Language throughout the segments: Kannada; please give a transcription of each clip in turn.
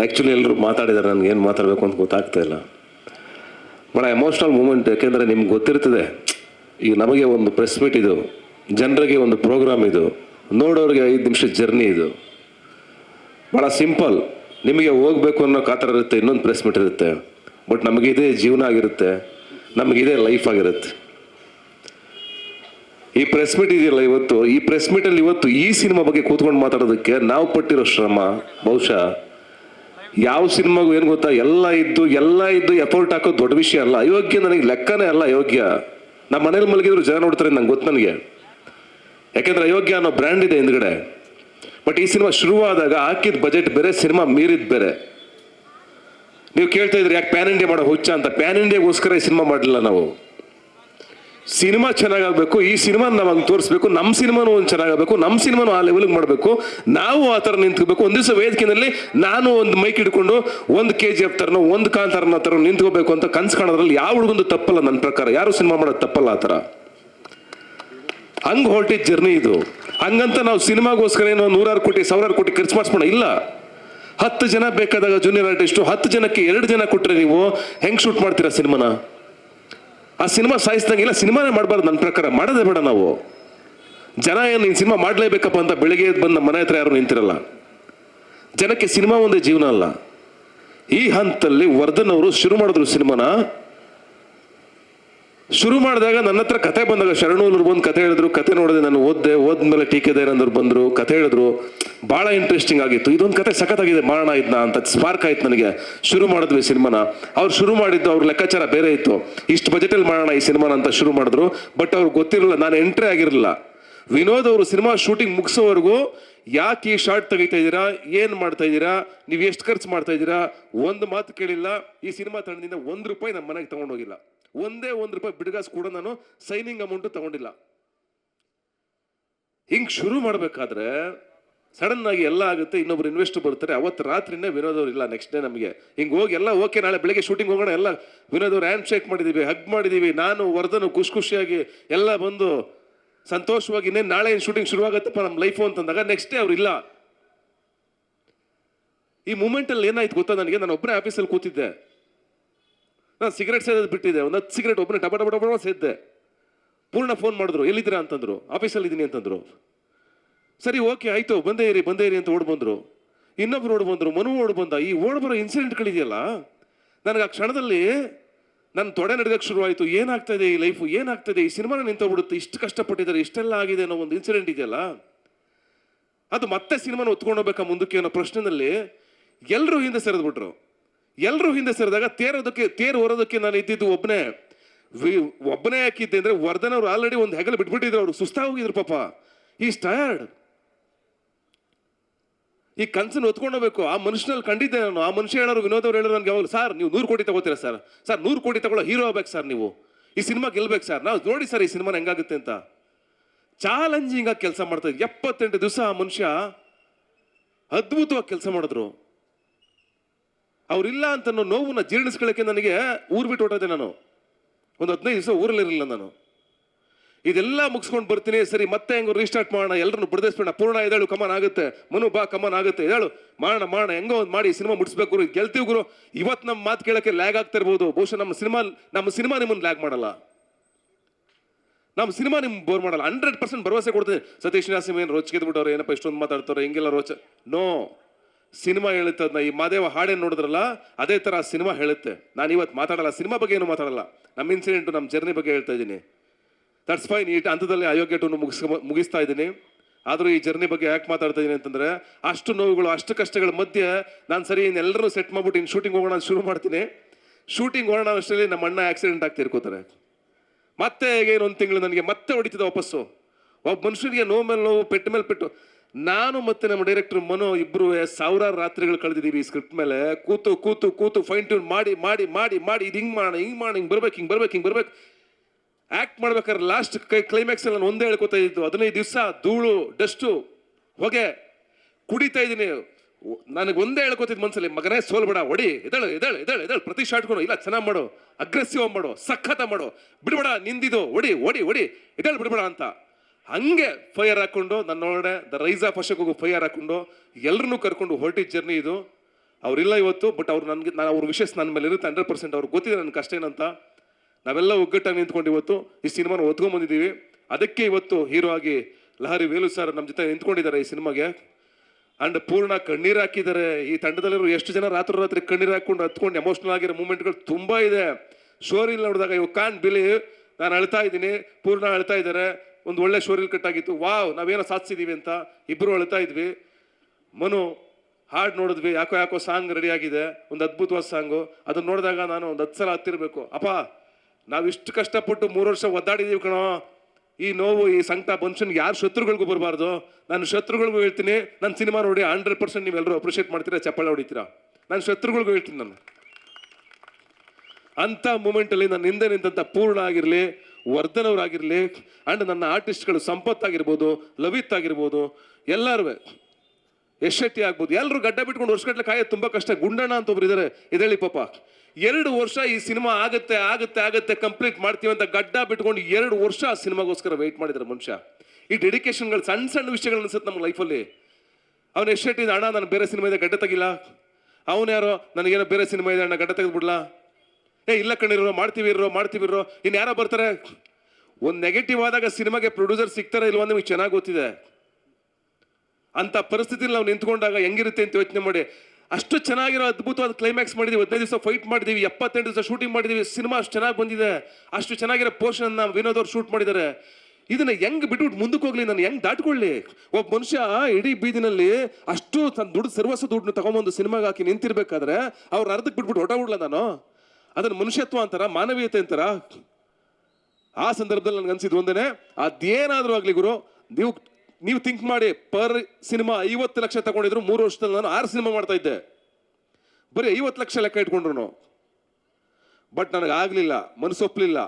ಆ್ಯಕ್ಚುಲಿ ಎಲ್ಲರೂ ಮಾತಾಡಿದ್ದಾರೆ ನನಗೆ ಏನು ಮಾತಾಡಬೇಕು ಅಂತ ಗೊತ್ತಾಗ್ತಾ ಇಲ್ಲ. ಭಾಳ ಎಮೋಷ್ನಲ್ ಮೂಮೆಂಟ್ ಯಾಕೆಂದರೆ ನಿಮ್ಗೆ ಗೊತ್ತಿರ್ತದೆ ಈಗ ನಮಗೆ ಒಂದು ಪ್ರೆಸ್ ಮೀಟ್ ಇದು, ಜನರಿಗೆ ಒಂದು ಪ್ರೋಗ್ರಾಮ್ ಇದು, ನೋಡೋರಿಗೆ ಐದು ನಿಮಿಷ ಜರ್ನಿ ಇದು. ಭಾಳ ಸಿಂಪಲ್ ನಿಮಗೆ ಹೋಗಬೇಕು ಅನ್ನೋ ಕಾತರ ಇರುತ್ತೆ, ಇನ್ನೊಂದು ಪ್ರೆಸ್ ಮೀಟ್ ಇರುತ್ತೆ. ಬಟ್ ನಮಗೆ ಇದೇ ಜೀವನ ಆಗಿರುತ್ತೆ ನಮಗಿದೇ ಲೈಫ್ ಆಗಿರುತ್ತೆ. ಈ ಪ್ರೆಸ್ ಮೀಟ್ ಇದೆಯಲ್ಲ ಇವತ್ತು, ಈ ಪ್ರೆಸ್ ಮೀಟಲ್ಲಿ ಇವತ್ತು ಈ ಸಿನಿಮಾ ಬಗ್ಗೆ ಕೂತ್ಕೊಂಡು ಮಾತಾಡೋದಕ್ಕೆ ನಾವು ಪಟ್ಟಿರೋ ಶ್ರಮ, ಬಹುಶಃ ಯಾವ ಸಿನಿಮಾಗೂ ಏನು ಗೊತ್ತಾ? ಎಲ್ಲ ಇದ್ದು ಎಲ್ಲ ಇದ್ದು ಎಫರ್ಟ್ ಹಾಕೋದು ದೊಡ್ಡ ವಿಷಯ ಅಲ್ಲ. ಅಯೋಗ್ಯ ನನಗೆ ಲೆಕ್ಕನೇ ಅಲ್ಲ ಅಯೋಗ್ಯ ನಮ್ಮ ಮನೇಲಿ ಮಲಗಿದ್ರು ಜನ ನೋಡ್ತಾರೆ, ನಂಗೆ ಗೊತ್ತು ನನಗೆ. ಯಾಕೆಂದ್ರೆ ಅಯೋಗ್ಯ ಅನ್ನೋ ಬ್ರ್ಯಾಂಡ್ ಇದೆ ಹಿಂದ್ಗಡೆ. ಬಟ್ ಈ ಸಿನಿಮಾ ಶುರುವಾದಾಗ ಹಾಕಿದ ಬಜೆಟ್ ಬೇರೆ, ಸಿನಿಮಾ ಮೀರಿದ ಬೇರೆ. ನೀವು ಕೇಳ್ತಾ ಇದ್ರಿ ಯಾಕೆ ಪ್ಯಾನ್ ಇಂಡಿಯಾ ಮಾಡೋ ಹುಚ್ಚ ಅಂತ? ಪ್ಯಾನ್ ಇಂಡಿಯಾಗೋಸ್ಕರ ಈ ಸಿನಿಮಾ ಮಾಡಲಿಲ್ಲ ನಾವು. ಸಿನಿಮಾ ಚೆನ್ನಾಗಾಗಬೇಕು, ಈ ಸಿನಿಮಾ ನಾವು ಹಂಗೆ ತೋರಿಸ್ಬೇಕು ನಮ್ಮ ಸಿನಿಮಾನು ಒಂದು ಚೆನ್ನಾಗಬೇಕು ನಮ್ಮ ಸಿನಿಮಾನು ಆ ಲೆವೆಲ್ಗೆ ಮಾಡಬೇಕು. ನಾವು ಆ ಥರ ನಿಂತ್ಕೋಬೇಕು. ಒಂದು ದಿವಸ ವೇದಿಕೆಯಲ್ಲಿ ನಾನು ಒಂದು ಮೈಕ್ ಹಿಡ್ಕೊಂಡು ಒಂದು ಕೆ ಜಿ ಎಫ್ ಥರನೋ ಒಂದು ಕಾಂತಾರನ ಥರ ನಿಂತ್ಕೋಬೇಕು ಅಂತ ಕನ್ಸು ಕಾಣೋದ್ರಲ್ಲಿ ಯಾವ ಹುಡುಗಂದು ತಪ್ಪಲ್ಲ ನನ್ನ ಪ್ರಕಾರ. ಯಾರು ಸಿನಿಮಾ ಮಾಡೋದು ತಪ್ಪಲ್ಲ ಆ ಥರ. ಹಂಗೆ ಹೊರಟಿದ್ದ ಜರ್ನಿ ಇದು. ಹಂಗಂತ ನಾವು ಸಿನಿಮಾಗೋಸ್ಕರ ಏನೋ ನೂರಾರು ಕೋಟಿ, ಸಾವಿರಾರು ಕೋಟಿ ಖರ್ಚು ಮಾಡಿಸ್ಬೋಣ ಇಲ್ಲ. ಹತ್ತು ಜನ ಬೇಕಾದಾಗ ಜೂನಿಯರ್ ಆರ್ಟಿಸ್ಟು ಹತ್ತು ಜನಕ್ಕೆ ಎರಡು ಜನ ಕೊಟ್ಟರೆ ನೀವು ಹೆಂಗೆ ಶೂಟ್ ಮಾಡ್ತೀರಾ ಸಿನಿಮಾನ? ಆ ಸಿನಿಮಾ ಸಾಯಿಸ್ದಂಗಿಲ್ಲ ಸಿನಿಮಾನೇ ಮಾಡಬಾರ್ದು, ನನ್ನ ಪ್ರಕಾರ. ಮಾಡೋದೇ ಬೇಡ ನಾವು. ಜನ ಏನು, ನೀನು ಸಿನಿಮಾ ಮಾಡಲೇಬೇಕಪ್ಪ ಅಂತ ಬೆಳಿಗ್ಗೆ ಬಂದು ನಮ್ಮ ಮನೆ ಹತ್ರ ಯಾರು ನಿಂತಿರಲ್ಲ. ಜನಕ್ಕೆ ಸಿನಿಮಾ ಒಂದೇ ಜೀವನ ಅಲ್ಲ. ಈ ಹಂತದಲ್ಲಿ ವರ್ಧನ್ ಅವರು ಶುರು ಮಾಡಿದ್ರು ಸಿನಿಮಾನ. ಶುರು ಮಾಡಿದಾಗ ನನ್ನ ಹತ್ರ ಕತೆ ಬಂದಾಗ ಶರಣೂರು ಬಂದು ಕತೆ ಹೇಳಿದ್ರು. ಕತೆ ನೋಡಿದೆ ನಾನು ಓದ್ದೆ. ಓದ್ಮೇಲೆ ಟೀಕೆದಾರಂದ್ರು ಬಂದರು. ಕತೆ ಹೇಳಿದ್ರು. ಭಾಳ ಇಂಟ್ರೆಸ್ಟಿಂಗ್ ಆಗಿತ್ತು. ಇದೊಂದು ಕತೆ ಸಖತ್ತಾಗಿದೆ. ಮಾಡೋಣ ಇದನ್ನ ಅಂತ ಸ್ಪಾರ್ಕ್ ಆಯ್ತು ನನಗೆ. ಶುರು ಮಾಡಿದ್ವಿ ಸಿನಿಮಾನ. ಅವ್ರು ಶುರು ಮಾಡಿದ್ದು ಅವ್ರ ಲೆಕ್ಕಾಚಾರ ಬೇರೆ ಇತ್ತು. ಇಷ್ಟು ಬಜೆಟಲ್ಲಿ ಮಾಡೋಣ ಈ ಸಿನಿಮಾನ ಅಂತ ಶುರು ಮಾಡಿದ್ರು. ಬಟ್ ಅವ್ರಿಗೆ ಗೊತ್ತಿರಲಿಲ್ಲ. ನಾನು ಎಂಟ್ರಿ ಆಗಿರಲಿಲ್ಲ. ವಿನೋದ್ ಅವರು ಸಿನಿಮಾ ಶೂಟಿಂಗ್ ಮುಗಿಸೋವರೆಗೂ ಯಾಕೆ ಈ ಶಾರ್ಟ್ ತೆಗಿತಾ ಇದ್ದೀರಾ? ಏನು ಮಾಡ್ತಾ ಇದ್ದೀರಾ? ನೀವು ಎಷ್ಟು ಖರ್ಚು ಮಾಡ್ತಾ ಇದ್ದೀರಾ? ಒಂದು ಮಾತು ಕೇಳಿಲ್ಲ. ಈ ಸಿನಿಮಾ ತಂಡದಿಂದ ಒಂದು ರೂಪಾಯಿ ನಮ್ಮ ಮನೆಗೆ ತಗೊಂಡೋಗಿಲ್ಲ. ಒಂದೇ ಒಂದು ರೂಪಾಯಿ ಬಿಡ್ಗಾಸ್ ಕೂಡ ನಾನು ಸೈನಿಂಗ್ ಅಮೌಂಟು ತಗೊಂಡಿಲ್ಲ. ಹಿಂಗೆ ಶುರು ಮಾಡಬೇಕಾದ್ರೆ ಸಡನ್ ಆಗಿ ಎಲ್ಲ ಆಗುತ್ತೆ, ಇನ್ನೊಬ್ರು ಇನ್ವೆಸ್ಟರ್ ಬರ್ತಾರೆ. ಅವತ್ತು ರಾತ್ರಿನೇ ವಿನೋದ್ ಅವ್ರು ಇಲ್ಲ ನೆಕ್ಸ್ಟ್ ಡೇ ನಮಗೆ. ಹಿಂಗೆ ಹೋಗಿ ಎಲ್ಲ ಓಕೆ ನಾಳೆ ಬೆಳಗ್ಗೆ ಶೂಟಿಂಗ್ ಹೋಗೋಣ, ಎಲ್ಲ ವಿನೋದ್ ಅವ್ರು ಹ್ಯಾಂಡ್ ಶೇಕ್ ಮಾಡಿದ್ದೀವಿ ಹಗ್ ಮಾಡಿದ್ದೀವಿ ನಾನು, ವರ್ಧನು ಖುಷಿ ಖುಷಿಯಾಗಿ ಎಲ್ಲ ಬಂದು ಸಂತೋಷವಾಗಿ ಇನ್ನೇನು ನಾಳೆ ಶೂಟಿಂಗ್ ಶುರುವಾಗತ್ತಪ್ಪ ನಮ್ಮ ಲೈಫು ಅಂತಂದಾಗ ನೆಕ್ಸ್ಟ್ ಡೇ ಅವ್ರು ಇಲ್ಲ. ಈ ಮೂಮೆಂಟಲ್ಲಿ ಏನಾಯ್ತು ಗೊತ್ತಾ ನನಗೆ? ನಾನು ಒಬ್ಬನೇ ಆಫೀಸಲ್ಲಿ ಕೂತಿದ್ದೆ. ನಾನು ಸಿಗರೆಟ್ ಸೇದೋದು ಬಿಟ್ಟಿದ್ದೆ. ಒಂದು ಹತ್ತು ಸಿಗರೆಟ್ ಒಬ್ಬನೇ ಡಬ ಡಬ ಡಬ ಸೇದ್ದೆ. ಪೂರ್ಣ ಫೋನ್ ಮಾಡಿದ್ರು, ಎಲ್ಲಿದ್ದೀರಾ ಅಂತಂದರು. ಆಫೀಸಲ್ಲಿ ಇದ್ದೀನಿ ಅಂತಂದರು. ಸರಿ ಓಕೆ ಆಯಿತು. ಬಂದೇ ಇರಿ ಬಂದೇ ಇರಿ ಅಂತ ಓಡ್ ಬಂದರು. ಇನ್ನೊಬ್ರು ಓಡ್ ಬಂದರು, ಮನು ಓಡ್ ಬಂದ. ಈ ಓಡ್ ಬರೋ ಇನ್ಸಿಡೆಂಟ್ಗಳಿದೆಯಲ್ಲ ನನಗೆ ಆ ಕ್ಷಣದಲ್ಲಿ ನನ್ನ ತೊಡೆ ನಡೆದಕ್ಕೆ ಶುರುವಾಯಿತು. ಏನಾಗ್ತಾ ಇದೆ ಈ ಲೈಫು ಏನಾಗ್ತಾ ಇದೆ ಈ ಸಿನಿಮಾನ ಬಿಡುತ್ತೆ ಇಷ್ಟು ಕಷ್ಟಪಟ್ಟಿದ್ದಾರೆ. ಇಷ್ಟೆಲ್ಲ ಆಗಿದೆ ಅನ್ನೋ ಒಂದು ಇನ್ಸಿಡೆಂಟ್ ಇದೆಯಲ್ಲ? ಅದು ಮತ್ತೆ ಸಿನಿಮಾನ ಹೊತ್ಕೊಂಡು ಹೋಗ್ಬೇಕಾ ಮುಂದಕ್ಕೆ ಅನ್ನೋ ಪ್ರಶ್ನೆನಲ್ಲಿ ಎಲ್ಲರೂ ಹಿಂದೆ ಸರಿದ್ಬಿಟ್ರು. ಎಲ್ಲರೂ ಹಿಂದೆ ಸರಿದಾಗ ತೇರೋದಕ್ಕೆ, ತೇರು ಹೊರೋದಕ್ಕೆ ನಾನು ಇದ್ದಿದ್ದು ಒಬ್ಬನೇ ವಿ ಒಬ್ಬನೇ ಯಾಕಿದ್ದೆ ಅಂದರೆ ವರ್ಧನವ್ರು ಆಲ್ರೆಡಿ ಒಂದು ಹೆಗಲು ಬಿಟ್ಬಿಟ್ಟಿದ್ರು. ಅವರು ಸುಸ್ತಾಗೋಗಿದ್ರು ಪಾಪ. ಈಸ್ ಟಯರ್ಡ್ ಈ ಕನಸನ್ನು ಹೊತ್ಕೊಂಡೋಗ್ಬೇಕು ಆ ಮನುಷ್ಯನಲ್ಲಿ ಕಂಡಿದ್ದೆ ನಾನು. ಆ ಮನುಷ್ಯ ಹೇಳೋರು ವಿನೋದ್ ಅವ್ರು ಹೇಳೋರು ನನಗೆ ಯಾವಾಗ ಸರ್, ನೀವು ನೂರು ಕೋಟಿ ತಗೋತೀರಾ ಸರ್? ಸರ್, ನೂರು ಕೋಟಿ ತಗೊಳ್ಳೋ ಹೀರೋ ಆಗ್ಬೇಕು ಸರ್ ನೀವು. ಈ ಸಿನಿಮಾ ಗೆಲ್ಬೇಕು ಸರ್. ನಾವು ನೋಡಿ ಸರ್ ಈ ಸಿನಿಮಾನ ಹೆಂಗಾಗುತ್ತೆ ಅಂತ. ಚಾಲೆಂಜಿಂಗ್ ಆಗಿ ಕೆಲಸ ಮಾಡ್ತಾ ಎಪ್ಪತ್ತೆಂಟು ದಿವಸ ಆ ಮನುಷ್ಯ ಅದ್ಭುತವಾಗಿ ಕೆಲಸ ಮಾಡಿದ್ರು. ಅವ್ರಿಲ್ಲ ಅಂತ ನೋವನ್ನ ಜೀರ್ಣಿಸ್ಕೊಳ್ಳೋಕ್ಕೆ ನನಗೆ ಊರು ಬಿಟ್ಟು ಹೊಟ್ಟೋದೆ ನಾನು. ಒಂದು ಹದಿನೈದು ದಿವಸ ಊರಲ್ಲಿರಲಿಲ್ಲ ನಾನು. ಇದೆಲ್ಲ ಮುಗಿಸ್ಕೊಂಡು ಬರ್ತೀನಿ. ಸರಿ, ಮತ್ತೆ ಹೆಂಗೋ ರೀಸ್ಟಾರ್ಟ್ ಮಾಡೋಣ. ಎಲ್ಲರೂ ಬಿಡದಿಸ್ಬೇಡ. ಪೂರ್ಣ ಇದೇಳು ಕಮನ್ ಆಗುತ್ತೆ. ಮನು ಬಾ ಕಮನ್ ಆಗುತ್ತೆ. ಹೇಳು, ಮಾಡೋಣ ಮಾಡೋಣ. ಹೆಂಗೋ ಒಂದು ಮಾಡಿ ಸಿನಿಮಾ ಮುಡಿಸ್ಬೇಕು ಗುರು. ಗೆಲ್ತೀವಿ ಗುರು. ಇವತ್ತು ನಮ್ಮ ಮಾತು ಕೇಳೋಕ್ಕೆ ಲ್ಯಾಗ್ ಆಗ್ತಾ ಇರ್ಬೋದು. ಬಹುಶಃ ನಮ್ಮ ಸಿನಿಮಾ ನಮ್ಮ ಸಿನಿಮಾ ನಿಮ್ಮನ್ನು ಲ್ಯಾಗ್ ಮಾಡಲ್ಲ. ನಮ್ಮ ಸಿನಿಮಾ ನಿಮ್ಗೆ ಬೋರ್ ಮಾಡಲ್ಲ. ಹಂಡ್ರೆಡ್ ಪರ್ಸೆಂಟ್ ಭರವಸೆ ಕೊಡ್ತೀನಿ ಸತೀಶ್ ನಾಸಿಮ್ ಏನು ರೋಚಿಗೆ ಬಿಟ್ಟವ್ರು ಏನಪ್ಪ ಇಷ್ಟೊಂದು ಮಾತಾಡ್ತಾರೆ? ಹಿಂಗೆಲ್ಲ ರೋಚ? ನೋ ಸಿನಿಮಾ ಹೇಳುತ್ತೆ ಅದನ್ನ ಈ ಮಾದೇವ ಹಾಡೇನು ನೋಡಿದ್ರಲ್ಲ, ಅದೇ ಥರ ಸಿನಿಮಾ ಹೇಳುತ್ತೆ. ನಾನು ಇವತ್ತು ಮಾತಾಡಲ್ಲ. ಸಿನಿಮಾ ಬಗ್ಗೆ ಏನು ಮಾತಾಡಲ್ಲ. ನಮ್ಮ ಇನ್ಸಿಡೆಂಟು ನಮ್ಮ ಜರ್ನಿ ಬಗ್ಗೆ ಹೇಳ್ತಾ ಇದ್ದೀನಿ. ದಟ್ಸ್ ಫೈನ್ ಈ ಹಂತದಲ್ಲಿ ಅಯೋಗ್ಯ ಟೂನು ಮುಗಿಸ್ ಮುಗಿಸ್ತಾ ಇದ್ದೀನಿ. ಆದರೂ ಈ ಜರ್ನಿ ಬಗ್ಗೆ ಯಾಕೆ ಮಾತಾಡ್ತಾ ಇದ್ದೀನಿ ಅಂತಂದ್ರೆ, ಅಷ್ಟು ನೋವುಗಳು, ಅಷ್ಟು ಕಷ್ಟಗಳ ಮಧ್ಯೆ ನಾನು ಸರಿ ಇನ್ನೆಲ್ಲರೂ ಸೆಟ್ ಮಾಡ್ಬಿಟ್ಟು ಇನ್ನು ಶೂಟಿಂಗ್ ಹೋಗೋಣ ಶುರು ಮಾಡ್ತೀನಿ. ಶೂಟಿಂಗ್ ಹೋಗೋಣ ಅಷ್ಟರಲ್ಲಿ ನಮ್ಮ ಅಣ್ಣ ಆಕ್ಸಿಡೆಂಟ್ ಆಗಿ ಇರ್ಕೋತಾರೆ. ಮತ್ತೆ ಏನು ಒಂದು ತಿಂಗಳು ನನಗೆ ಮತ್ತೆ ಹೊಡಿತಿದೆ ವಾಪಸ್ಸು. ಒಬ್ಬ ಮನುಷ್ಯನಿಗೆ ನೋವು ಮೇಲೆ ನೋವು, ಪೆಟ್ಟ ಮೇಲೆ ಪೆಟ್ಟು. ನಾನು ಮತ್ತೆ ನಮ್ಮ ಡೈರೆಕ್ಟರ್ ಮನೋ ಇಬ್ಬರು ಸಾವಿರಾರು ರಾತ್ರಿಗಳು ಕಳೆದಿದ್ದೀವಿ ಈ ಸ್ಕ್ರಿಪ್ಟ್ ಮೇಲೆ. ಕೂತು ಕೂತು ಕೂತು ಫೈನ್ ಟ್ಯೂನ್ ಮಾಡಿ ಮಾಡಿ ಮಾಡಿ ಮಾಡಿ, ಇದು ಹಿಂಗೆ ಮಾಡೋಣ, ಹಿಂಗೆ ಮಾಡಿ ಹಿಂಗೆ ಬರ್ಬೇಕು ಹಿಂಗೆ ಬರ್ಬೇಕು ಹಿಂಗೆ ಬರ್ಬೇಕು. ಆಕ್ಟ್ ಮಾಡ್ಬೇಕಾದ್ರೆ ಲಾಸ್ಟ್ ಕೈ ಕ್ಲೈಮ್ಯಾಕ್ಸ್ ನಾನು ಒಂದೇ ಹೇಳ್ಕೊತಾ ಇದ್ದು, ಹದಿನೈದು ದಿವಸ ಧೂಳು ಡಸ್ಟು ಹೊಗೆ ಕುಡಿತಾ ಇದ್ದೀನಿ. ನನಗೆ ಒಂದೇ ಹೇಳ್ಕೊತಿದ್ ಮನ್ಸಲ್ಲಿ, ಮಗನೇ ಸೋಲ್ಬೇಡ ಹೊಡಿ ಎದಳು ಎದಳು ಎದಳು ಎದಳು ಪ್ರತಿ ಶಾಟ್ಕೊಂಡು ಇಲ್ಲ, ಚೆನ್ನಾಗಿ ಮಾಡು ಅಗ್ರೆಸಿವ್ ಮಾಡು, ಸಖತ ಮಾಡು, ಬಿಡ್ಬೇಡ ನಿಂದಿದು ಹೊಡಿ ಹೊಡಿ ಹೊಡಿ ಎದಳು ಬಿಡ್ಬೇಡ ಅಂತ. ಹಂಗೆ ಫೈರ್ ಹಾಕೊಂಡು ನನ್ನೊಳಗಡೆ ದ ರೈಸ್ ಆಫ್ ಅಶೋಕ್ ಹೋಗೋ ಫೈರ್ ಹಾಕೊಂಡು ಎಲ್ಲರನ್ನೂ ಕರ್ಕೊಂಡು ಹೊರಟಿದ್ದ ಜರ್ನಿ ಇದು. ಅವರಿಲ್ಲ ಇವತ್ತು ಬಟ್ ಅವ್ರು ನನಗೆ ನಾನು ಅವ್ರ ವಿಶೇಷ ನನ್ನ ಮೇಲೆ ಇರುತ್ತೆ ಹಂಡ್ರೆಡ್ ಪರ್ಸೆಂಟ್ ಅವ್ರಿಗೆ ಗೊತ್ತಿದೆ ನನ್ನ ಕಷ್ಟ ಏನಂತ ನಾವೆಲ್ಲ ಒಗ್ಗಟ್ಟಾಗಿ ನಿಂತ್ಕೊಂಡು ಇವತ್ತು ಈ ಸಿನಿಮಾನ ಒತ್ಕೊಂಡ್ ಬಂದಿದ್ದೀವಿ. ಅದಕ್ಕೆ ಇವತ್ತು ಹೀರೋ ಆಗಿ ಲಹರಿ ವೇಲು ಸರ್ ನಮ್ಮ ಜೊತೆ ನಿಂತ್ಕೊಂಡಿದ್ದಾರೆ ಈ ಸಿನಿಮಾಗೆ. ಅಂಡ್ ಪೂರ್ಣ ಕಣ್ಣೀರು ಹಾಕಿದ್ದಾರೆ. ಈ ತಂಡದಲ್ಲಿರೋ ಎಷ್ಟು ಜನ ರಾತ್ರಿ ರಾತ್ರಿ ಕಣ್ಣೀರು ಹಾಕೊಂಡು ಹತ್ಕೊಂಡು ಎಮೋಷನಲ್ ಆಗಿರೋ ಮೂಮೆಂಟ್ಗಳು ತುಂಬ ಇದೆ. ಶೋರಿಲ್ ನೋಡಿದಾಗ ಇವು ಕಾನ್ ಬಿಲಿ ನಾನು ಅಳ್ತಾ ಇದ್ದೀನಿ. ಪೂರ್ಣ ಅಳ್ತಾ ಇದ್ದಾರೆ. ಒಂದು ಒಳ್ಳೆ ಶೋರಿಲ್ ಕಟ್ಟಾಗಿತ್ತು. ವಾವ್, ನಾವೇನೋ ಸಾಧಿಸಿದ್ದೀವಿ ಅಂತ ಇಬ್ಬರು ಅಳ್ತಾ ಇದ್ವಿ. ಮನು ಹಾಡು ನೋಡಿದ್ವಿ. ಯಾಕೋ ಯಾಕೋ ಸಾಂಗ್ ರೆಡಿ ಆಗಿದೆ. ಒಂದು ಅದ್ಭುತವಾದ ಸಾಂಗು ಅದನ್ನ ನೋಡಿದಾಗ ನಾನು ಒಂದು ಹತ್ತು ಸಲ ಹತ್ತಿರಬೇಕು. ಅಪ್ಪ ನಾವು ಇಷ್ಟು ಕಷ್ಟಪಟ್ಟು ಮೂರು ವರ್ಷ ಒದ್ದಾಡಿದೀವಿ ಕಣೋ. ಈ ನೋವು, ಈ ಸಂಕಟ ಮನುಷ್ಯನ್ಗೆ ಯಾರು ಶತ್ರುಗಳಿಗೂ ಬರಬಾರ್ದು. ನಾನು ಶತ್ರುಗಳಿಗೂ ಹೇಳ್ತೀನಿ ನನ್ನ ಸಿನಿಮಾ ನೋಡಿ ಹಂಡ್ರೆಡ್ ಪರ್ಸೆಂಟ್ ನೀವೆಲ್ಲರೂ ಅಪ್ರಿಷಿಯೇಟ್ ಮಾಡ್ತೀರಾ, ಚಪ್ಪಾಳೆ ಹೊಡಿತೀರಾ. ನಾನು ಶತ್ರುಗಳಿಗೂ ಹೇಳ್ತೀನಿ ನಾನು. ಅಂಥ ಮೂಮೆಂಟಲ್ಲಿ ನನ್ನ ಹಿಂದೆ ನಿಂತಂಥ ಪೂರ್ಣ ಆಗಿರಲಿ ವರ್ಧನವ್ರು ಅವರಾಗಿರಲಿ ಅಂಡ್ ನನ್ನ ಆರ್ಟಿಸ್ಟ್ಗಳು ಸಂಪತ್ ಆಗಿರ್ಬೋದು ಲವಿತ್ ಆಗಿರ್ಬೋದು ಎಲ್ಲರೂ ಶೆಟ್ಟಿ ಆಗ್ಬೋದು? ಎಲ್ಲರೂ ಗಡ್ಡ ಬಿಟ್ಕೊಂಡು ವರ್ಷಗಟ್ಟಲೆ ಕಾಯೋದು ತುಂಬ ಕಷ್ಟ. ಗುಂಡಣ್ಣ ಅಂತ ಒಬ್ರು ಇದ್ದಾರೆ ಇದೇಳಿ ಪಾಪ ಎರಡು ವರ್ಷ ಈ ಸಿನಿಮಾ ಆಗುತ್ತೆ ಆಗುತ್ತೆ ಆಗುತ್ತೆ ಕಂಪ್ಲೀಟ್ ಮಾಡ್ತೀವಿ ಅಂತ ಗಡ್ಡ ಬಿಟ್ಕೊಂಡು ಎರಡು ವರ್ಷ ಆ ಸಿನಿಮಾಗೋಸ್ಕರ ವೆಯ್ಟ್ ಮಾಡಿದ್ರು ಮನುಷ್ಯ. ಈ ಡೆಡಿಕೇಶನ್ಗಳು ಸಣ್ಣ ಸಣ್ಣ ವಿಷಯಗಳು ಅನ್ಸುತ್ತೆ ನಮ್ಮ ಲೈಫಲ್ಲಿ ಅವನು ಎಷ್ಟು ಶೆಟ್ಟಿ ಅಣ್ಣ, ನಾನು ಬೇರೆ ಸಿನಿಮಾ ಇದೆ, ಗಡ್ಡ ತೆಗಿಲ್ಲ. ಅವನು ಯಾರೋ? ನನಗೇನೋ ಬೇರೆ ಸಿನಿಮಾ ಇದೆ, ಅಣ್ಣ, ಗಡ್ಡ ತೆಗೆದ್ಬಿಡ್ಲಾ ಏ, ಇಲ್ಲ ಕಣ್ಣಿರೋ ಮಾಡ್ತೀವಿ ಇರೋ ಮಾಡ್ತೀವಿ ಇರೋ ಇನ್ನು ಯಾರೋ ಬರ್ತಾರೆ? ಒಂದು ನೆಗೆಟಿವ್ ಆದಾಗ ಸಿನಿಮಾಗೆ ಪ್ರೊಡ್ಯೂಸರ್ ಸಿಗ್ತಾರೆ ಇಲ್ವಾ ನಿಮಗೆ ಚೆನ್ನಾಗಿ ಗೊತ್ತಿದೆ. ಅಂತ ಪರಿಸ್ಥಿತಿಲಿ ನಾವು ನಿಂತ್ಕೊಂಡಾಗ ಹೆಂಗಿರುತ್ತೆ ಅಂತ ಯೋಚನೆ ಮಾಡಿ. ಅಷ್ಟು ಚೆನ್ನಾಗಿರೋ ಅದ್ಭುತವಾದ ಕ್ಲೈಮ್ಯಾಕ್ಸ್ ಮಾಡಿದೀವಿ, ಹದಿನೈದು ದಿವಸ ಫೈಟ್ ಮಾಡಿದೀವಿ, ಎಪ್ಪತ್ತೆಂಟು ದಿವಸ ಶೂಟಿಂಗ್ ಮಾಡಿದೀವಿ ಸಿನಿಮಾ ಅಷ್ಟು ಚೆನ್ನಾಗಿ ಬಂದಿದೆ. ಅಷ್ಟು ಚೆನ್ನಾಗಿರೋ ಪೋರ್ಷನ್ ವಿನೋದ್ ಅವ್ರು ಶೂಟ್ ಮಾಡಿದ್ದಾರೆ. ಇದನ್ನ ಹೆಂಗ್ ಬಿಟ್ಬಿಟ್ಟು ಮುಂದಕ್ಕೆ ಹೋಗ್ಲಿ ನಾನು ಹೆಂಗ್ ದಾಟ್ಕೊಳ್ಳಿ? ಒಬ್ಬ ಮನುಷ್ಯ ಇಡೀ ಬೀದಿನಲ್ಲಿ ಅಷ್ಟು ತನ್ನ ದುಡ್ಡು, ಸರ್ವಸ್ವ ದುಡ್ಡು ತಗೊಂಬಂದು ಸಿನಿಮಾಗೆ ಹಾಕಿ ನಿಂತಿರ್ಬೇಕಾದ್ರೆ ಅವ್ರ ಅರ್ಧಕ್ಕೆ ಬಿಟ್ಬಿಟ್ಟು ಹೊಟ ಬಿಡ್ಲ ನಾನು? ಅದನ್ನು ಮನುಷ್ಯತ್ವ ಅಂತಾರ, ಮಾನವೀಯತೆ ಅಂತಾರ? ಆ ಸಂದರ್ಭದಲ್ಲಿ ನನ್ಗೆ ಅನ್ಸಿದ್ದು ಒಂದೇನೆ, ಅದೇನಾದರೂ ಆಗಲಿ ಗುರು, ನೀವು ನೀವು ಥಿಂಕ್ ಮಾಡಿ ಪರ್ ಸಿನಿಮಾ ಐವತ್ತು ಲಕ್ಷ ತಗೊಂಡಿದ್ರು ಮೂರು ವರ್ಷದಲ್ಲಿ ನಾನು ಆರು ಸಿನಿಮಾ ಮಾಡ್ತಾ ಇದ್ದೆ. ಬರೀ ಐವತ್ತು ಲಕ್ಷ ಲೆಕ್ಕ ಇಟ್ಕೊಂಡ್ರು ಬಟ್ ನನಗೆ ಆಗಲಿಲ್ಲ ಮನಸ್ಸೊಪ್ಪಲಿಲ್ಲ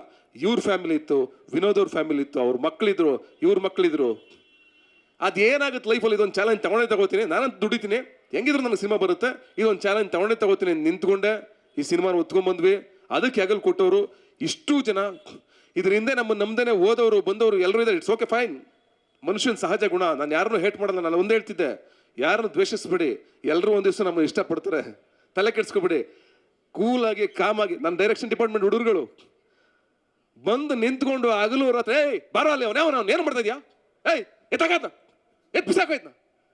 ಇವ್ರ ಫ್ಯಾಮಿಲಿ ಇತ್ತು, ವಿನೋದ್ ಅವ್ರ ಫ್ಯಾಮಿಲಿ ಇತ್ತು, ಅವ್ರ ಮಕ್ಕಳಿದ್ರು ಇವ್ರ ಮಕ್ಕಳಿದ್ರು ಅದೇನಾಗುತ್ತೆ ಲೈಫಲ್ಲಿ ಇದೊಂದು ಚಾಲೆಂಜ್ ತಗೊಂಡೇ ತಗೋತೀನಿ. ನಾನಂತ ದುಡಿತೀನಿ. ಹೆಂಗಿದ್ರು ನನಗೆ ಸಿನಿಮಾ ಬರುತ್ತೆ. ಇದೊಂದು ಚಾಲೆಂಜ್ ತಗೊಂಡೇ ತಗೋತೀನಿ. ನಿಂತ್ಕೊಂಡೆ, ಈ ಸಿನಿಮಾನ ಒತ್ಕೊಂಡ್ಬಂದ್ವಿ ಅದಕ್ಕೆ ಹೆಗಲ್ ಕೊಟ್ಟವರು. ಇಷ್ಟು ಜನ, ಇದರಿಂದ ನಮ್ಮ ನಮ್ದೇನೆ ಓದೋರು ಬಂದವರು ಎಲ್ಲರೂ ಇದ್ದಾರೆ. ಇಟ್ಸ್ ಓಕೆ ಫೈನ್ ಮನುಷ್ಯನ ಸಹಜ ಗುಣ. ನಾನು ಯಾರನ್ನು ಹೇಟ್ ಮಾಡಲ್ಲ, ನಾನು ಒಂದೇ ಹೇಳ್ತಿದ್ದೆ. ಯಾರನ್ನು ದ್ವೇಷಿಸ್ಬೇಡಿ. ಎಲ್ಲರೂ ಒಂದು ದಿವಸ ನಮ್ಮನ್ನು ಇಷ್ಟಪಡ್ತಾರೆ. ತಲೆ ಕೆಡ್ಸ್ಕೊಬೇಡಿ. ಕೂಲಾಗಿ ಕಾಮಾಗಿ ನನ್ನ ಡೈರೆಕ್ಷನ್ ಡಿಪಾರ್ಟ್ಮೆಂಟ್ ಹುಡುಗರುಗಳು. ಬಂದು ನಿಂತ್ಕೊಂಡು ಹಗಲು ರಾತ್ರಿ, ಏಯ್ ಬರೋಲ್ಲ ಅಲ್ಲಿ ಅವನೇ ಅವನು? ಏನು ಮಾಡ್ತಾ ಇದೆಯಾ? ಏಯ್ ಎತ್ತಾಗಾತ ಎತ್ ಬಿಸಾಕೋಯ್ತು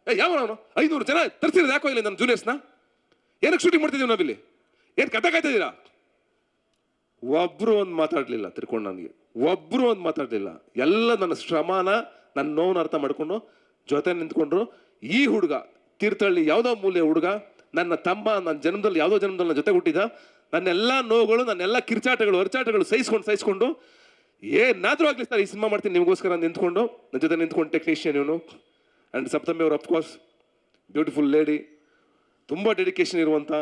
ಏಯ್ ಯಾವ ಅವನು? ಐನೂರು ಜನ ತರ್ಸಿರೋದು ಯಾಕೋ ಇಲ್ಲ ನನ್ನ ಜೂನಿಯರ್ಸ್ನ ಏನಕ್ಕೆ ಶೂಟಿಂಗ್ ಮಾಡ್ತಿದ್ದೀವಿ ನಾವಿಲ್ಲಿ? ಏನು ಕತೆ ಕಾಯ್ತಿದ್ದೀರಾ ಒಬ್ರು ಒಂದು ಮಾತಾಡ್ಲಿಲ್ಲ, ತಿರ್ಕೊಂಡು ನನಗೆ. ಒಬ್ರು ಒಂದು ಮಾತಾಡಲಿಲ್ಲ. ಎಲ್ಲ ನನ್ನ ಶ್ರಮನ ನನ್ನ ನೋವನ್ನು ಅರ್ಥ ಮಾಡಿಕೊಂಡು ಜೊತೆ ನಿಂತ್ಕೊಂಡ್ರು, ಈ ಹುಡುಗ ತೀರ್ಥಹಳ್ಳಿ ಯಾವುದೋ ಮೂಲೆಯ ಹುಡುಗ, ನನ್ನ ತಮ್ಮ, ನನ್ನ ಜನ್ಮದಲ್ಲಿ ಯಾವುದೋ ಜನ್ಮದಲ್ಲಿ ನನ್ನ ಜೊತೆ ಹುಟ್ಟಿದ, ನನ್ನೆಲ್ಲ ನೋವುಗಳು, ನನ್ನೆಲ್ಲ ಕಿರ್ಚಾಟಗಳು, ಹೊರಚಾಟಗಳು ಸಹಿಸ್ಕೊಂಡು ಸಹಿಸ್ಕೊಂಡು, ಏನಾದರೂ ಆಗಲಿ ಸರ್, ಈ ಸಿನಿಮಾ ಮಾಡ್ತೀನಿ, ನಿಮಗೋಸ್ಕರ ನಾನು ನಿಂತ್ಕೊಂಡು, ನನ್ನ ಜೊತೆ ನಿಂತ್ಕೊಂಡು ಟೆಕ್ನಿಷಿಯನ್ ಇವನು. ಆ್ಯಂಡ್ ಸಪ್ತಮಿ ಅವರು ಅಫ್ಕೋರ್ಸ್ ಬ್ಯೂಟಿಫುಲ್ ಲೇಡಿ ತುಂಬ ಡೆಡಿಕೇಶನ್ ಇರುವಂಥ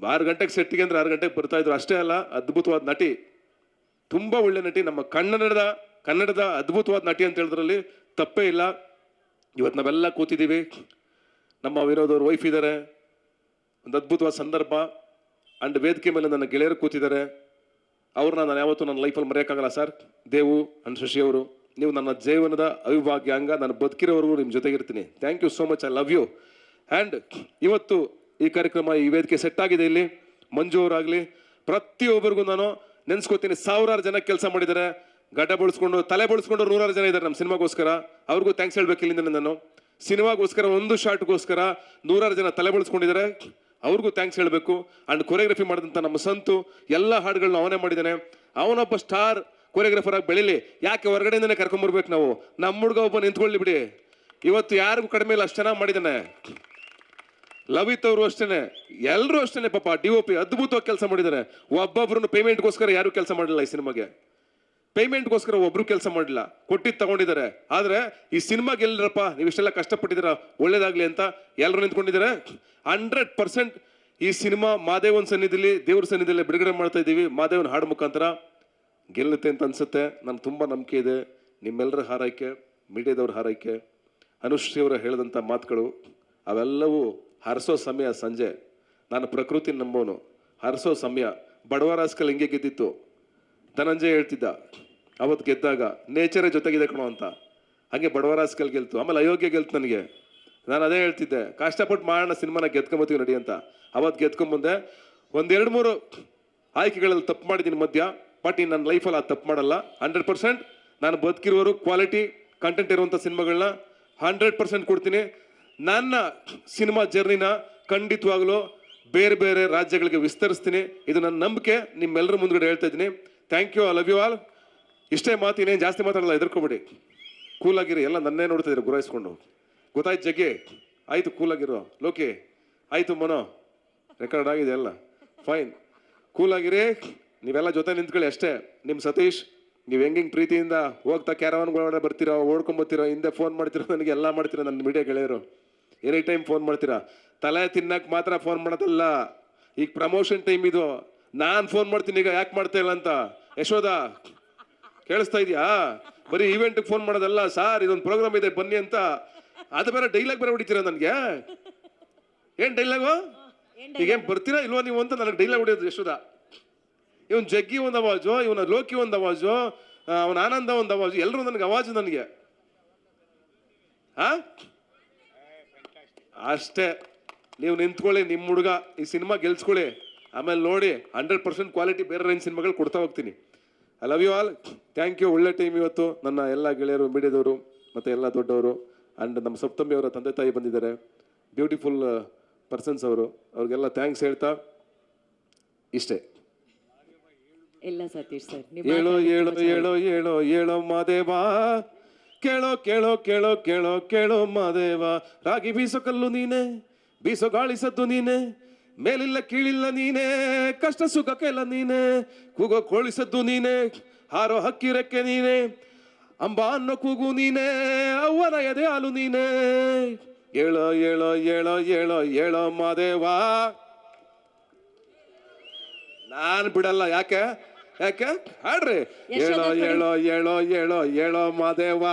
ಆರು ಗಂಟೆಗೆ ಸೆಟ್ಟಿಗೆ ಅಂದರೆ ಆರು ಗಂಟೆಗೆ ಬರ್ತಾಯಿದ್ರು ಅಷ್ಟೇ ಅಲ್ಲ, ಅದ್ಭುತವಾದ ನಟಿ, ತುಂಬ ಒಳ್ಳೆ ನಟಿ, ನಮ್ಮ ಕನ್ನಡದ ಕನ್ನಡದ ಅದ್ಭುತವಾದ ನಟಿ ಅಂತ ಹೇಳಿದ್ರಲ್ಲಿ ತಪ್ಪೇ ಇಲ್ಲ. ಇವತ್ತು ನಾವೆಲ್ಲ ಕೂತಿದ್ದೀವಿ. ನಮ್ಮ ವಿನೋದ್ ಅವ್ರ ವೈಫ್ ಇದ್ದಾರೆ ಒಂದು ಅದ್ಭುತವಾದ ಸಂದರ್ಭ. ಅಂಡ್ ವೇದಿಕೆ ಮೇಲೆ ನನ್ನ ಗೆಳೆಯರು ಕೂತಿದ್ದಾರೆ. ಅವ್ರನ್ನ ನಾನು ಯಾವತ್ತೂ ನನ್ನ ಲೈಫಲ್ಲಿ ಮರೆಯೋಕ್ಕಾಗಲ್ಲ ಸರ್ ದೇವು ಅಂಡ್ ಶಶಿಯವರು ನೀವು ನನ್ನ ಜೀವನದ ಅವಿಭಾಗ್ಯ ಅಂಗ ನಾನು ಬದುಕಿರೋವರೆಗೂ ನಿಮ್ಮ ಜೊತೆಗಿರ್ತೀನಿ thank you so much I love you and ಇವತ್ತು ಈ ಕಾರ್ಯಕ್ರಮ, ಈ ವೇದಿಕೆ ಸೆಟ್ ಆಗಿದೆ ಇಲ್ಲಿ. ಮಂಜು ಅವರಾಗಲಿ. ಪ್ರತಿಯೊಬ್ಬರಿಗೂ ನಾನು ನೆನೆಸ್ಕೋತೀನಿ. ಸಾವಿರಾರು ಜನ ಕೆಲಸ ಮಾಡಿದ್ದಾರೆ. ಗಡ್ಡ ಬಳಸ್ಕೊಂಡು, ತಲೆ ಬಳಸ್ಕೊಂಡು ನೂರಾರು ಜನ ಇದ್ದಾರೆ ನಮ್ಮ ಸಿನಿಮಾಗೋಸ್ಕರ. ಅವ್ರಿಗೂ ಥ್ಯಾಂಕ್ಸ್ ಹೇಳ್ಬೇಕು ಇಲ್ಲಿಂದ ನಾನು. ಸಿನಿಮಾಗೋಸ್ಕರ ಒಂದು ಶಾರ್ಟ್ಗೋಸ್ಕರ ನೂರಾರು ಜನ ತಲೆ ಬಳಸ್ಕೊಂಡಿದ್ದಾರೆ ಅವ್ರಿಗೂ ಥ್ಯಾಂಕ್ಸ್ ಹೇಳಬೇಕು. ಆ್ಯಂಡ್ ಕೊರಿಯೋಗ್ರಫಿ ಮಾಡಿದಂಥ ನಮ್ಮ ಸಂತು, ಎಲ್ಲ ಹಾಡುಗಳನ್ನ ಅವನೇ ಮಾಡಿದ್ದಾನೆ ಅವನೊಬ್ಬ ಸ್ಟಾರ್ ಕೊರಿಯೋಗ್ರಫರ್ ಆಗಿ ಬೆಳೀಲಿ. ಯಾಕೆ ಹೊರಗಡೆಯಿಂದನೇ ಕರ್ಕೊಂಬರ್ಬೇಕು ನಾವು? ನಮ್ಮ ಹುಡುಗ ಒಬ್ಬ ನಿಂತ್ಕೊಳ್ಳಿ ಬಿಡಿ. ಇವತ್ತು ಯಾರಿಗೂ ಕಡಿಮೆ ಇಲ್ಲ, ಅಷ್ಟು ಚೆನ್ನಾಗಿ ಮಾಡಿದ್ದಾನೆ ಲವಿತ್ ಅವರು ಅಷ್ಟೇ ಎಲ್ಲರೂ ಅಷ್ಟೇ ಪಾಪ. ಡಿ ಒ ಪಿ ಅದ್ಭುತವಾಗಿ ಕೆಲಸ ಮಾಡಿದ್ದಾರೆ ಒಬ್ಬೊಬ್ಬರನ್ನು ಪೇಮೆಂಟ್ಗೋಸ್ಕರ ಯಾರು ಕೆಲಸ ಮಾಡಿಲ್ಲ ಈ ಸಿನಿಮಾಗೆ. ಪೇಮೆಂಟ್ಗೋಸ್ಕರ ಒಬ್ರು ಕೆಲಸ ಮಾಡಿಲ್ಲ ಕೊಟ್ಟಿದ್ದು ತಗೊಂಡಿದ್ದಾರೆ. ಆದ್ರೆ ಈ ಸಿನಿಮಾ ಗೆಲ್ಲರಪ್ಪ ನೀವು ಇಷ್ಟೆಲ್ಲ ಕಷ್ಟಪಟ್ಟಿದ್ದೀರಾ? ಒಳ್ಳೇದಾಗ್ಲಿ ಅಂತ ಎಲ್ಲರೂ ನಿಂತ್ಕೊಂಡಿದ್ದಾರೆ. ಹಂಡ್ರೆಡ್ ಪರ್ಸೆಂಟ್ ಈ ಸಿನಿಮಾ ಮಾದೇವನ್ ಸನ್ನಿಧಿಲಿ, ದೇವ್ರ ಸನ್ನಿಧಿಲಿ ಬಿಡುಗಡೆ ಮಾಡ್ತಾ ಇದ್ದೀವಿ. ಮಾದೇವನ ಹಾಡು ಮುಖಾಂತರ ಗೆಲ್ಲುತ್ತೆ ಅಂತ ಅನ್ಸುತ್ತೆ. ನನ್ಗೆ ತುಂಬ ನಂಬಿಕೆ ಇದೆ. ನಿಮ್ಮೆಲ್ಲರ ಹಾರೈಕೆ, ಮೀಡಿಯಾದವ್ರ ಹಾರೈಕೆ, ಅನುಶ್ರೀ ಅವರ ಹೇಳಿದಂಥ ಮಾತುಗಳು, ಅವೆಲ್ಲವೂ ಹರಸೋ ಸಮಯ ಸಂಜೆ. ನಾನು ಪ್ರಕೃತಿ ನಂಬೋನು. ಹರಸೋ ಸಮಯ. ಬಡವರಾಸ್ಕಲ್ ಹಿಂಗೆ ಗೆದ್ದಿತ್ತು. ಧನಂಜಯ ಹೇಳ್ತಿದ್ದ ಅವತ್ತು ಗೆದ್ದಾಗ ನೇಚರೇ ಜೊತೆಗಿದೆ ಕಣೋ ಅಂತ. ಹಾಗೆ ಬಡವರಾಸ್ಕಲ್ ಗೆಲ್ತು, ಆಮೇಲೆ ಅಯೋಗ್ಯ ಗೆಲ್ತು ನನಗೆ. ನಾನು ಅದೇ ಹೇಳ್ತಿದ್ದೆ, ಕಷ್ಟಪಟ್ಟು ಮಾಡೋಣ ಸಿನಿಮಾನ ಗೆದ್ಕೊಂಬತ್ತೀವಿ ನಡಿ ಅಂತ. ಅವತ್ತು ಗೆದ್ಕೊಂಬಂದೆ ಒಂದೆರಡು ಮೂರು ಆಯ್ಕೆಗಳಲ್ಲಿ ತಪ್ಪು ಮಾಡಿದ್ದೀನಿ ಮಧ್ಯ ಬಟ್ ಇನ್ನು ನನ್ನ ಲೈಫಲ್ಲಿ ಅದು ತಪ್ಪು ಮಾಡಲ್ಲ. ಹಂಡ್ರೆಡ್ ಪರ್ಸೆಂಟ್ ನಾನು ಬದುಕಿರುವವರು ಕ್ವಾಲಿಟಿ ಕಂಟೆಂಟ್ ಇರುವಂಥ ಸಿನಿಮಾಗಳನ್ನ ಹಂಡ್ರೆಡ್ ಪರ್ಸೆಂಟ್ ಕೊಡ್ತೀನಿ. ನನ್ನ ಸಿನಿಮಾ ಜರ್ನಿನ ಖಂಡಿತವಾಗಲೂ ಬೇರೆ ಬೇರೆ ರಾಜ್ಯಗಳಿಗೆ ವಿಸ್ತರಿಸ್ತೀನಿ. ಇದು ನನ್ನ ನಂಬಿಕೆ. ನಿಮ್ಮೆಲ್ಲರ ಮುಂದ್ಗಡೆ ಹೇಳ್ತಾ ಇದ್ದೀನಿ. Thank you I love you all ಇಷ್ಟೇ ಮಾತು ಇನ್ನೇನು ಜಾಸ್ತಿ ಮಾತಾಡಲ್ಲ, ಹೆದರ್ಕೊಬೇಡಿ. ಕೂಲಾಗಿರಿ ಎಲ್ಲ ನನ್ನೇ ನೋಡ್ತಿದ್ದೀರಿ ಗುರಾಯಿಸ್ಕೊಂಡು. ಗೊತ್ತಾಯ್ತು ಜಗ್ಗೆ? ಆಯಿತು ಕೂಲಾಗಿರೋ. ಲೋಕಿ, ಆಯಿತು ಮನೋ. ರೆಕಾರ್ಡ್ ಆಗಿದೆ ಎಲ್ಲ. ಫೈನ್ ಕೂಲಾಗಿರಿ, ನೀವೆಲ್ಲ ಜೊತೆ ನಿಂತ್ಕೊಳ್ಳಿ ಅಷ್ಟೇ. ನಿಮ್ಮ ಸತೀಶ್, ನೀವು ಹೆಂಗೆ ಪ್ರೀತಿಯಿಂದ ಹೋಗ್ತಾ ಕ್ಯಾರವಾನ್ಗಳೊಳಗಡೆ ಬರ್ತೀರೋ ಓಡ್ಕೊಂಬರ್ತೀರೋ ಹಿಂದೆ ಫೋನ್ ಮಾಡ್ತೀರೋ, ನನಗೆ ಎಲ್ಲ ಮಾಡ್ತೀರೋ ನನ್ನ ಮೀಡಿಯಾ ಗೆಳೆಯರು? ಎನಿ ಟೈಮ್ ಫೋನ್ ಮಾಡ್ತೀರಾ? ತಲೆ ತಿನ್ನಕ್ಕೆ ಮಾತ್ರ ಫೋನ್ ಮಾಡೋದಲ್ಲ. ಈಗ ಪ್ರಮೋಷನ್ ಟೈಮ್ ಇದು. ನಾನು ಫೋನ್ ಮಾಡ್ತೀನಿ, ಈಗ ಯಾಕೆ ಮಾಡ್ತಾ ಇಲ್ಲ ಅಂತ? ಯಶೋದ ಕೇಳಿಸ್ತಾ ಇದೆಯಾ? ಬರೀ ಇವೆಂಟ್ಗೆ ಫೋನ್ ಮಾಡೋದಲ್ಲ ಸರ್ ಇದೊಂದು ಪ್ರೋಗ್ರಾಮ್ ಇದೆ ಬನ್ನಿ ಅಂತ. ಅದು ಬೇರೆ ಡೈಲಾಗ್ ಬೇರೆ ಹೊಡಿತೀರಾ ನನಗೆ? ಏನ್ ಡೈಲಾಗು ಈಗೇನ್ ಬರ್ತೀರಾ ಇಲ್ವಾ ನೀವು ಅಂತ ನನಗೆ ಡೈಲಾಗ್ ಹೊಡಿಯೋದು ಯಶೋದ ಇವನ್ ಜಗ್ಗಿ ಒಂದು ಅವಾಜು ಇವನ ಲೋಕಿ ಒಂದು ಅವಾಜು ಅವನ ಆನಂದ ಒಂದು ಅವಾಜು ಎಲ್ಲರೂ ನನಗೆ ಅವಾಜು ನನಗೆ. ಹಾ ಅಷ್ಟೇ. ನೀವು ನಿಂತ್ಕೊಳ್ಳಿ ನಿಮ್ಮ ಹುಡುಗ ಈ ಸಿನಿಮಾ ಗೆಲ್ಸ್ಕೊಳ್ಳಿ. ಆಮೇಲೆ ನೋಡಿ ಹಂಡ್ರೆಡ್ ಪರ್ಸೆಂಟ್ ಕ್ವಾಲಿಟಿ ಬೇರೆ ರೇಂಜ್ ಸಿನಿಮಾಗಳು ಕೊಡ್ತಾ ಹೋಗ್ತೀನಿ. I love you all thank you ಒಳ್ಳೆ ಟೈಮ್ ಇವತ್ತು. ನನ್ನ ಎಲ್ಲ ಗೆಳೆಯರು ಮಿಡಿದವರು ಮತ್ತು ಎಲ್ಲ ದೊಡ್ಡವರು ಆ್ಯಂಡ್ ನಮ್ಮ ಸಪ್ತಮಿ ಅವರ ತಂದೆ ತಾಯಿ ಬಂದಿದ್ದಾರೆ. ಬ್ಯೂಟಿಫುಲ್ ಪರ್ಸನ್ಸ್ ಅವರು. ಅವ್ರಿಗೆಲ್ಲ ಥ್ಯಾಂಕ್ಸ್ ಹೇಳ್ತಾ ಇಷ್ಟೇ. ಎಲ್ಲ ಸತೀಶ್ ಸರ್ ಹೇಳೋ ಹೇಳೋ ಹೇಳೋ ಹೇಳೋ ಹೇಳೋ ಮಾದೇವಾ. ಕೇಳೋ ಕೇಳೋ ಕೇಳೋ ಕೇಳೋ ಕೇಳೋ ಮಾದೇವ. ರಾಗಿ ಬೀಸೋ ಕಲ್ಲು ನೀನೆ ಬೀಸೋ ಗಾಳಿ ಸದ್ದು ನೀನೆ ಮೇಲಿಲ್ಲ ಕೀಳಿಲ್ಲ ನೀನೇ ಕಷ್ಟ ಸುಖಕ್ಕೆಲ್ಲ ನೀನೆ ಕೂಗೋ ಕೋಳಿಸದ್ದು ನೀನೇ ಹಾರೋ ಹಕ್ಕಿರಕ್ಕೆ ನೀನೇ ನೀನೆ ಅಂಬ ಅನ್ನೋ ಕೂಗು ನೀನೇ ಅವ್ವನ ಎದೆ ಹಾಲು ನೀನೇ. ಏಳ ಏಳ ಏಳ ಏಳ ಏಳೋ ಮಾದೇವಾ. ನಾನು ಬಿಡಲ್ಲ ಯಾಕೆ? ಯಾಕೆ? ಹಾಡ್ರಿ. ಏಳೋ ಏಳೋ ಏಳೋ ಏಳೋ ಏಳೋ ಮಾದೇವ.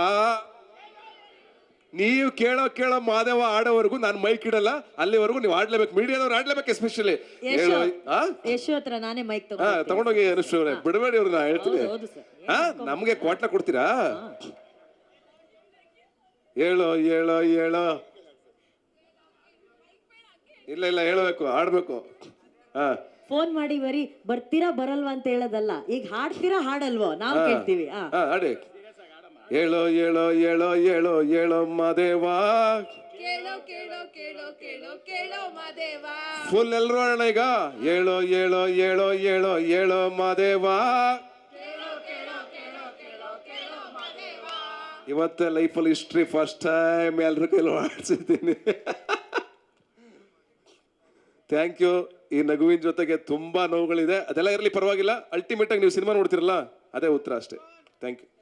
ನೀವು ಕೇಳೋ ಕೇಳೋ ಮಾದೇವ ಆಡೋವರೆಗೂ ನಾನು ಮೈಕ್ ಇಡಲ್ಲ ಅಲ್ಲಿವರೆಗೂ ನೀವು ಆಡ್ಲೇಬೇಕು. ಮೀಡಿಯಾದವ್ರು ಆಡ್ಲೇಬೇಕು ಎಸ್ಪೆಷಲಿ ಹೇಳೋ ಆ? ಯಶು ಹತ್ರ ನಾನೇ ಮೈಕ್ ಹಾ ತಗೊಂಡು ತಗೊಂಡೋಗಿ ಅನುಷ್ಠ ಅವ್ರೆ ಬಿಡಬೇಡಿ ಅವ್ರನ್ನ ಹೇಳ್ತೀನಿ. ಹೌದು, ಸರ್. ಹಾ ನಮ್ಗೆ ಕ್ವಾಟ್ಲ ಕೊಡ್ತೀರಾ? ಹೇಳೋ ಹೇಳೋ ಹೇಳೋ. ಇಲ್ಲ ಇಲ್ಲ ಹೇಳಬೇಕು ಆಡ್ಬೇಕು ಹಾ. ಫೋನ್ ಮಾಡಿ ಬರೀ ಬರ್ತೀರಾ ಬರಲ್ವಾ ಅಂತ ಹೇಳೋದಲ್ಲ. ಈಗ ಹಾಡ್ತೀರಾ ಹಾಡಲ್ವೋ? ನಾವು ಕೇಳ್ತೀವಿ. ಆ ಹಾ ಆಡಿ ಹೇಳೋ ಹೇಳೋ ಹೇಳೋ ಹೇಳೋ ಹೇಳೋ ಮಾದೇವಾ. ಕೇಳೋ ಕೇಳೋ ಕೇಳೋ ಕೇಳೋ ಕೇಳೋ ಮಾದೇವ. ಫುಲ್ ಎಲ್ರು ಹೇಳೋಣ ಈಗ. ಹೇಳೋ ಹೇಳೋ ಹೇಳೋ ಹೇಳೋ ಹೇಳೋ ಮಾದೇವಾ. ಇವತ್ತೇ ಲೈಫಲ್ಲಿ ಹಿಸ್ಟ್ರಿ ಫಸ್ಟ್ ಟೈಮ್ ಎಲ್ಲರೂ ಕೈಲಿ ಆಡ್ಸಿದ್ದೀನಿ. ಥ್ಯಾಂಕ್ ಯು ಈ ನಗುವಿನ ಜೊತೆಗೆ ತುಂಬಾ ನೋವುಗಳಿದೆ. ಅದೆಲ್ಲ ಇರಲಿ ಪರವಾಗಿಲ್ಲ. ಅಲ್ಟಿಮೇಟ್ ಆಗಿ ನೀವು ಸಿನಿಮಾ ನೋಡ್ತಿರಲ್ಲ? ಅದೇ ಉತ್ತರ ಅಷ್ಟೇ. Thank you